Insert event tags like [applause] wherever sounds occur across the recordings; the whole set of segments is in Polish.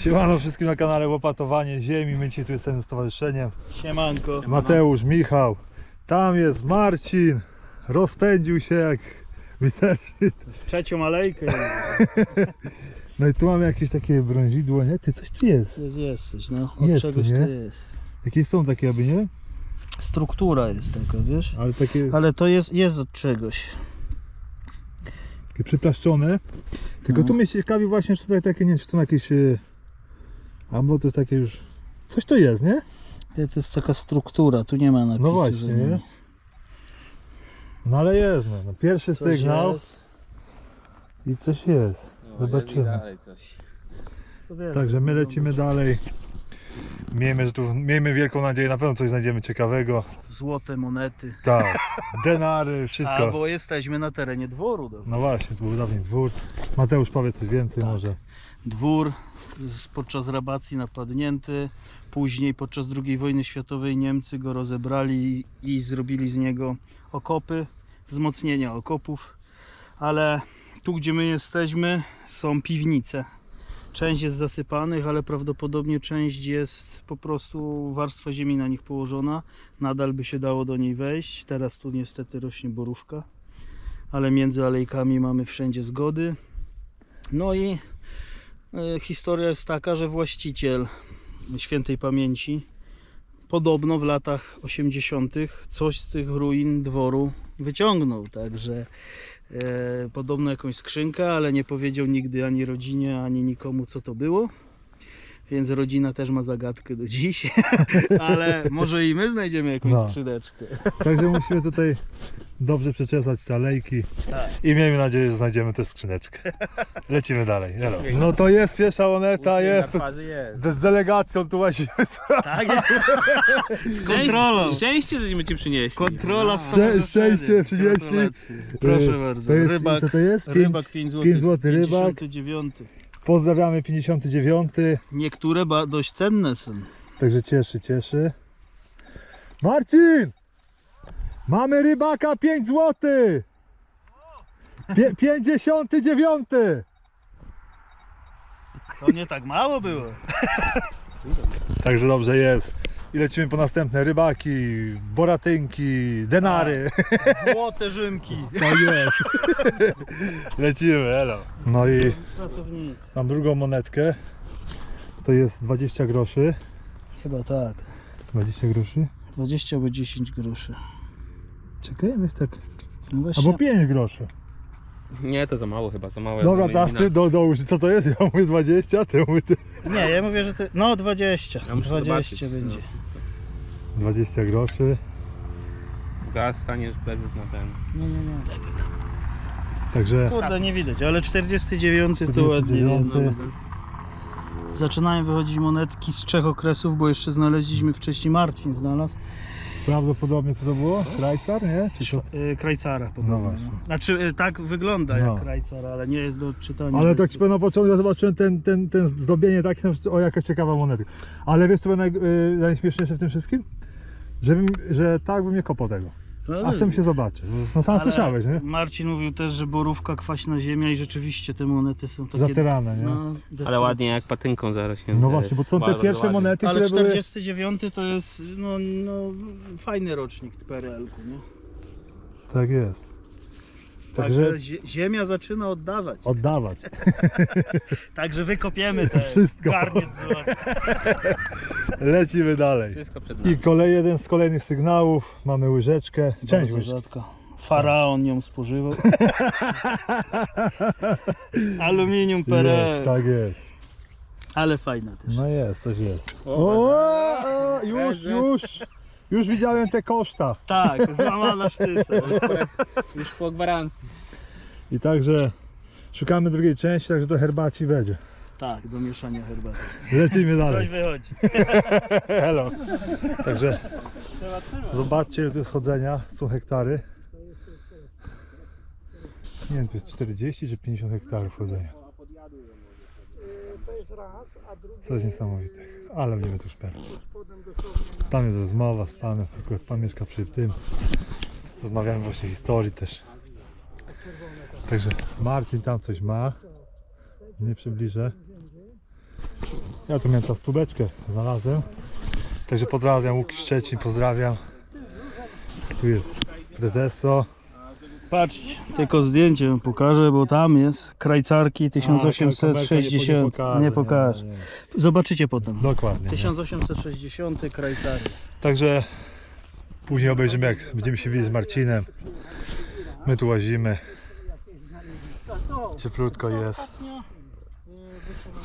Siemano wszystkim na kanale Łopatowanie Ziemi. My dzisiaj tu jesteśmy z towarzyszeniem. Siemanko. Mateusz, Michał. Tam jest Marcin. Rozpędził się jak wystarczy. Trzecią alejkę. [laughs] No i tu mamy jakieś takie brązidło, nie? Ty, coś tu jest. Jest, jesteś, no. Od Jest tu, czegoś nie? to jest. Jakieś są takie aby, nie? Struktura jest taka, wiesz? Ale takie, Ale to jest, jest od czegoś. takie przyplaszczone. Tylko No. tu mnie ciekawi właśnie, czy tutaj takie, nie czy są jakieś... e, Albo to jest takie już... Coś to jest, nie? To jest taka struktura, tu nie ma napisu. No właśnie, nie? No ale jest, no. no pierwszy Coś sygnał jest. i coś jest. No, Zobaczymy. coś. To Także my lecimy dalej. Miejmy, że tu, miejmy wielką nadzieję, na pewno coś znajdziemy ciekawego. Złote monety. Tak, denary, wszystko. A, bo jesteśmy na terenie dworu. do- No właśnie, tu był dawniej dwór. Mateusz powie coś więcej Tak. może. Dwór podczas rabacji napadnięty. Później podczas II wojny światowej Niemcy go rozebrali i, zrobili z niego okopy, wzmocnienia okopów. Ale tu, gdzie my jesteśmy, są piwnice. Część jest zasypanych, ale prawdopodobnie część jest po prostu warstwa ziemi na nich położona. Nadal by się dało do niej wejść. Teraz tu niestety rośnie borówka, ale między alejkami mamy wszędzie zgody. No i Historia jest taka, że właściciel świętej pamięci podobno w latach 80. coś z tych ruin dworu wyciągnął. Także e, podobno jakąś skrzynkę, ale nie powiedział nigdy ani rodzinie, ani nikomu co to było. Więc rodzina też ma zagadkę do dziś, [laughs] ale może i my znajdziemy jakąś No. skrzyneczkę. Także musimy tutaj dobrze przeczesać te alejki Tak. i miejmy nadzieję, że znajdziemy tę skrzyneczkę. Lecimy dalej. Hello. No to jest pierwsza moneta, jest. Jest. Z delegacją tu właśnie. [laughs] Tak? Z kontrolą. Szczęście, żeśmy ci przynieśli. Kontrola Szczę- szczęście przynieśli. Proszę E, bardzo. To jest, Rybak, co to jest? Pięć- rybak 5 zł. 5 zł rybak. 59. Pozdrawiamy 59. Niektóre ba- dość cenne są. Także cieszy, cieszy. Marcin! Mamy rybaka 5 zł! Pie- 59! To nie tak mało było. Także dobrze jest. I lecimy po następne rybaki, boratynki, denary. Złote rzymki. Tak jest. Lecimy, elo. No i mam drugą monetkę. To jest 20 groszy. Chyba tak. 20 groszy. 20 albo 10 groszy. Czekaj, weź tak. No właśnie. Albo 5 groszy. Nie, to za mało chyba, za mało. Dobra, dasz ty do, dołóż. Co to jest? Ja mówię 20, ty mówię ty. Nie, ja mówię, że ty... No 20. Ja muszę 20 zobaczyć, będzie. 20 groszy. Zaraz staniesz prezes na ten. Nie, nie, nie. Także Kurde, nie widać, ale 49 to ładnie. 49. wiem. Zaczynają wychodzić monetki z trzech okresów, bo jeszcze znaleźliśmy wcześniej Marcin znalazł. prawdopodobnie co to było? Krajcar, nie? Czy to... Y, Krajcara podobno. No właśnie. No Znaczy y, tak wygląda No. jak Krajcar, ale nie jest do odczytania. Ale Jest- tak ci powiem, na początku ja zobaczyłem ten, ten, ten zdobienie takie, na przykład, o jaka ciekawa monetka. Ale wiesz co było naj, y, najśmieszniejsze w tym wszystkim? Żebym, że tak bym nie kopał tego. No, A sam się zobaczy. No sam ale słyszałeś, nie? Marcin mówił też, że borówka, kwaśna ziemia i rzeczywiście te monety są takie... Zatyrane, nie? No, Ale ładnie jak patynką zarośnie. No właśnie, bo są te pierwsze monety, Ale które były... 49 to jest no, no, fajny rocznik PRL-ku, nie? Tak jest. Także Także zie- ziemia zaczyna oddawać. oddawać. [laughs] Także wykopiemy te Wszystko. garniec złoty. [laughs] Lecimy dalej. Wszystko przed I kolej jeden z kolejnych sygnałów. Mamy łyżeczkę. Część Bardzo łyżki. rzadko. Faraon ją spożywał. [laughs] Aluminium PRL. Jest, tak jest. Ale fajna też. No jest, coś jest. O, O, o, już, już. Już widziałem te koszta. Tak, złamana sztyca. Już po gwarancji. I także szukamy drugiej części, także do herbaci będzie. Tak, do mieszania herbaty. Lecimy Coś dalej. wychodzi. [laughs] Hello. Także zobaczcie, ile tu jest chodzenia. Są hektary. Nie wiem, to jest 40 czy 50 hektarów chodzenia. To jest raz, a drugi Coś niesamowitego. Ale będziemy tu szperać. Tam jest rozmowa z panem, akurat pan mieszka przy tym. Rozmawiamy właśnie historii też. Także Marcin tam coś ma. Nie przybliżę. Ja tu miałem teraz tubeczkę, znalazłem. Także pozdrawiam Łuki Szczecin, pozdrawiam. Tu jest prezeso. Patrzcie, tylko zdjęcie pokażę, bo tam jest krajcarki 1860. Nie pokażę. Zobaczycie potem. Dokładnie. nie? 1860 krajcary. Także później obejrzymy jak będziemy się widzieć z Marcinem. My tu łazimy. Cieplutko jest.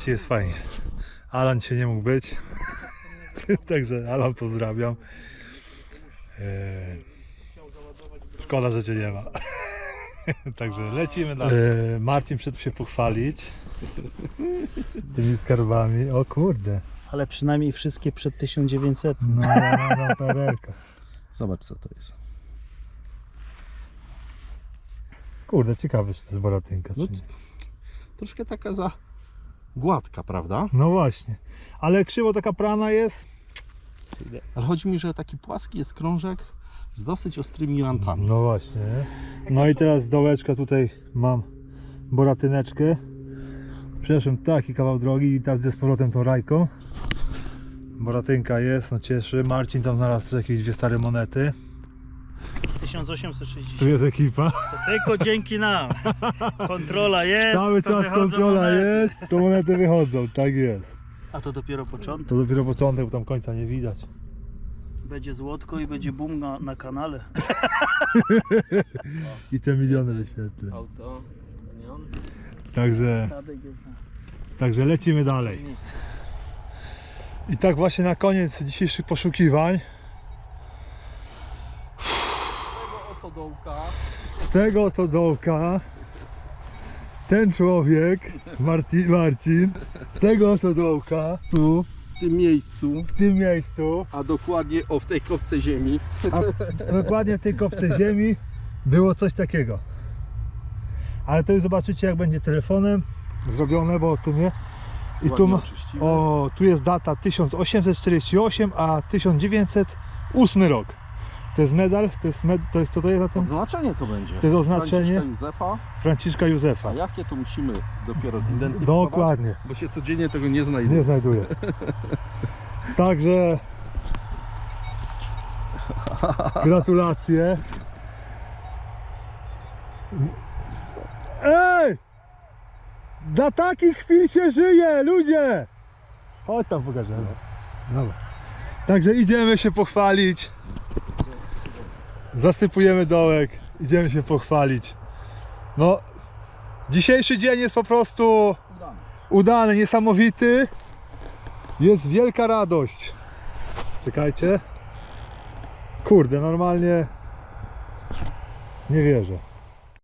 Ci jest fajnie. Alan dzisiaj nie mógł być. [laughs] Także Alan pozdrawiam. Eee, Szkoda, że cię nie ma. [laughs] Także lecimy dalej. Eee, Marcin przyszedł się pochwalić [laughs] tymi skarbami. O kurde. Ale przynajmniej wszystkie przed 1900. No, no, no, perelka. Zobacz co to jest. Kurde, ciekawe czy to jest Boratynka czy No, nie. Troszkę taka za gładka, prawda? No właśnie. Ale krzywo taka prana jest. Ale chodzi mi, że taki płaski jest krążek z dosyć ostrymi rantami. No właśnie. nie? No i teraz z dołeczka tutaj mam boratyneczkę. Przeszłem taki kawał drogi i teraz z powrotem tą rajką. Boratynka jest, no cieszy. Marcin tam znalazł też jakieś dwie stare monety. 1860. Tu jest ekipa. To tylko dzięki nam. Kontrola jest. Cały to czas wychodzą kontrola monety. jest, to monety wychodzą, tak jest. A to dopiero początek. To dopiero początek, bo tam końca nie widać. Będzie złotko i będzie boom na, na kanale. [laughs] I te miliony wyświetleń. Auto, nie on? Także, Tadek jest na także lecimy dalej. nic. I tak właśnie na koniec dzisiejszych poszukiwań Oto dołka. z tego oto dołka ten człowiek, Marcin, Marcin z tego oto dołka, tu, W tym miejscu, w tym miejscu, a dokładnie o w tej kopce ziemi. a dokładnie w tej kopce ziemi było coś takiego. Ale to już zobaczycie jak będzie telefonem zrobione, bo tu nie. I tu, ma, o, tu jest data 1848, a 1908 rok. To jest medal, to jest, med, to jest co to jest na tym? Odznaczenie to będzie. To jest oznaczenie Franciszka Józefa, Franciszka Józefa. a jakie to musimy dopiero zidentyfikować, Dokładnie. bo się codziennie tego nie znajduje. Nie znajduję. [laughs] Także gratulacje. Ej! Dla takich chwil się żyje, ludzie! Chodź tam pokażemy. Dobra. Także idziemy się pochwalić. Zasypujemy dołek. Idziemy się pochwalić. No, dzisiejszy dzień jest po prostu udany, niesamowity. Jest wielka radość. Czekajcie. Kurde, normalnie nie wierzę.